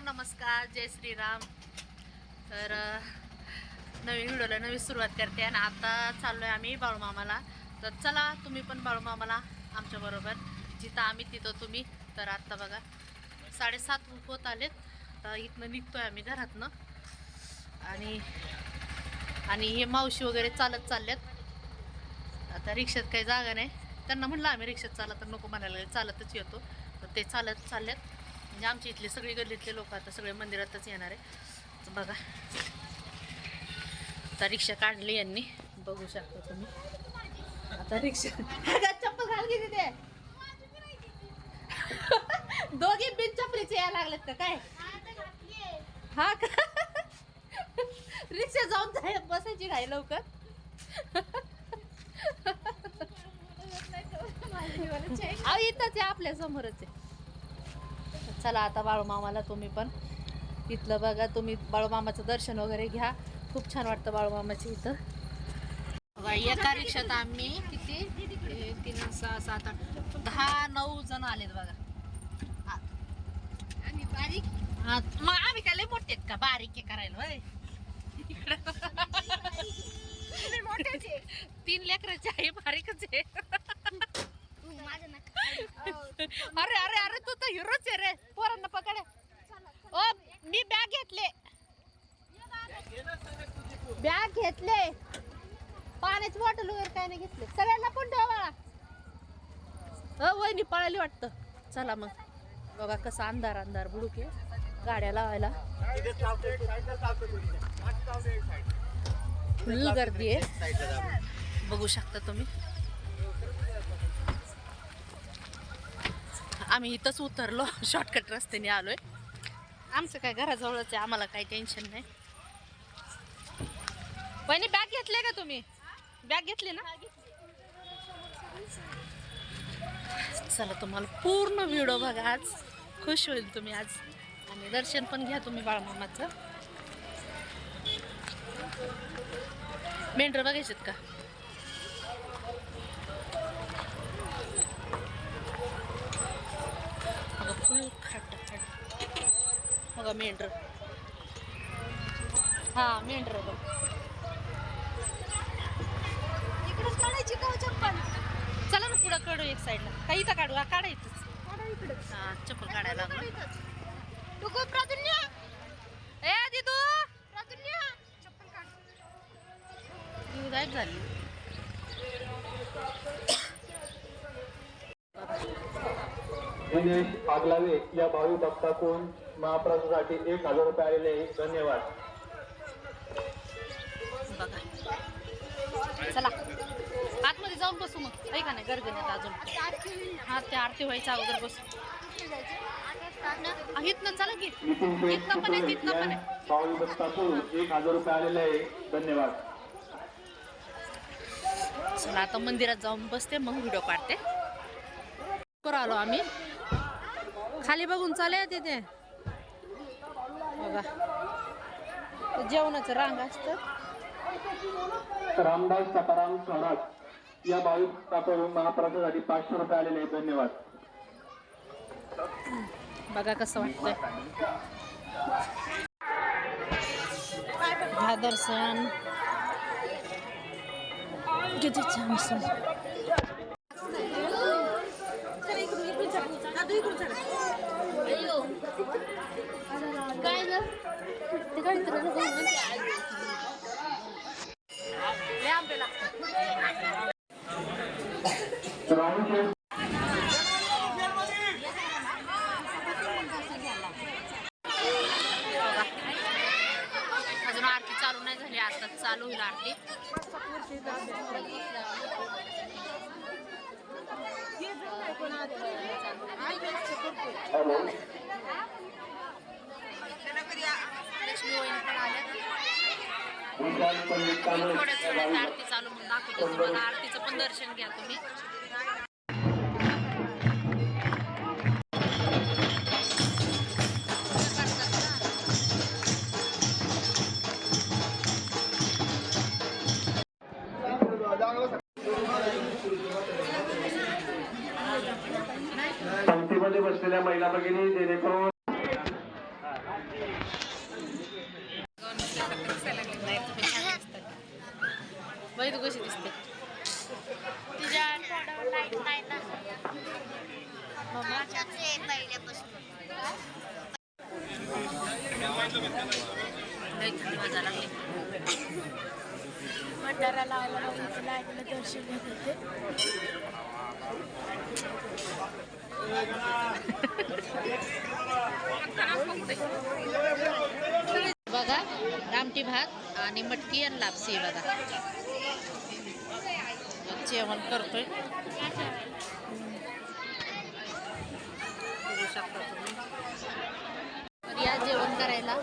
नमस्कार जय श्रीराम. तर नवीन व्हिडिओला नवी सुरुवात करते आणि आता चाललो आहे आम्ही बाळूमामाला. तर चला तुम्ही पण बाळूमामाला आमच्याबरोबर जिथं आम्ही तिथं तुम्ही. तर आत्ता बघा साडेसात होत आलेत. तर इथनं निघतो आहे आम्ही घरातनं. आणि आणि हे मावशी वगैरे चालत चालल्यात आता रिक्षात काही जागा नाही. त्यांना म्हणलं आम्ही रिक्षात चालत तर नको म्हणायला चालतच येतो. तर ते चालत चालल्यात म्हणजे आमच्या इथले सगळे गल्लीतले लोक आता सगळे मंदिरातच येणार आहे. बघा. आता रिक्षा काढली यांनी. बघू शकता तुम्ही. आता रिक्षा चप्पल घाल किती ते दोघे बिन चपलीचे यायला लागलेत का काय? हा का? रिक्षा जाऊन जाय बसायची घाई लवकर. अहो इथंच आहे आपल्या समोरच आहे. चला आता बाळूमामाला तुम्ही पण इथलं बघा. तुम्ही बाळूमामाचं दर्शन वगैरे घ्या. खूप छान वाटतं बाळूमामाच्या इथं. एका रिक्षात आम्ही किती? तीन सहा सात आठ दहा नऊ जण आलेत बघा. आम्ही बारीक? हा, मग आम्ही काय लय मोठे आहेत का? बारीक करायला आहे. तीन लेकराचे आहे बारीकच आहे. अरे अरे अरे तू तर हिरोच आहे रे. पोरांना पकड. ओ मी बॅग घेतले. बॅग घेतले. पाण्याची बॉटल वगैरे काय नाही घेतले. सगळ्यांना पण ठेवा हो वहिनी पळाली वाटतं. चला मग. बघा कसा अंधार अंधार बुडूक आहे. गाड्या लावायला. फुल गर्दी आहे. बघू शकता तुम्ही. आम्ही इथंच उतरलो. शॉर्टकट रस्त्याने आलोय. आमचं काय घराजवळच आहे आम्हाला काही टेन्शन नाही. वहिनी बॅग घेतले का तुम्ही? बॅग घेतली ना? चला तुम्हाला पूर्ण व्हिडिओ बघा आज. खुश होईल तुम्ही आज. आणि दर्शन पण घ्या तुम्ही बाळमामाचं. मेंढर बघायचेत का? बघा मेंढर हा मेंढर बघ इकडेच काढायची का हो चप्पल? चला ना पुढं काढू एक साईडला काही इथं काढू हा काढायचंच काढा इकडेच. हा चप्पल काढायला लागलं. तू गो प्राधान्य? ए दिदू प्राधान्य? चप्पल काढ. दिदू गायब झाली. पागलावे या भावी महाप्रसादासाठी एक हजार रुपये आलेले आहे. धन्यवाद. चला. आतमध्ये जाऊन बसू मग. काही का नाही गरगण्यात अजून? हा ते आरती व्हायच्या अगोदर बसू. हा, इथनं चला की. इथनं पण आहे तिथनं पण आहे. एक हजार रुपये आलेले आहे. धन्यवाद. चला आता मंदिरात जाऊन बसते मग व्हिडिओ काढते आलो आम्ही. खाली बघून चाले तिथे. बघा. जेवणाचं रांग असतं. रामदास सकाराम स्वराज या भावी भक्ताकडून महाप्रसादासाठी पाचशे रुपये आलेले आहे धन्यवाद. बघा कसं वाटतंय. हा दर्शन. किती छान सण काय ग ते काय अजून आरती चालू नाही झाली आता चालू होईल आरती हॅलो. थोड्याच वेळात आरती चालू म्हणून दाखवतो तुम्हाला आरतीचं पण दर्शन घ्या तुम्ही पंक्तीमध्ये बसलेल्या महिला भगिनी जेणेकरून कशी दिसते? थोडं लाइट नाही ना. भंडारा लावायला बघितलं लाईटला दर्शन घेत होते. बघा रामटी भात आणि मटकी आणि लापसी बघा. जेवण करतोय. आहे तर या जेवण करायला.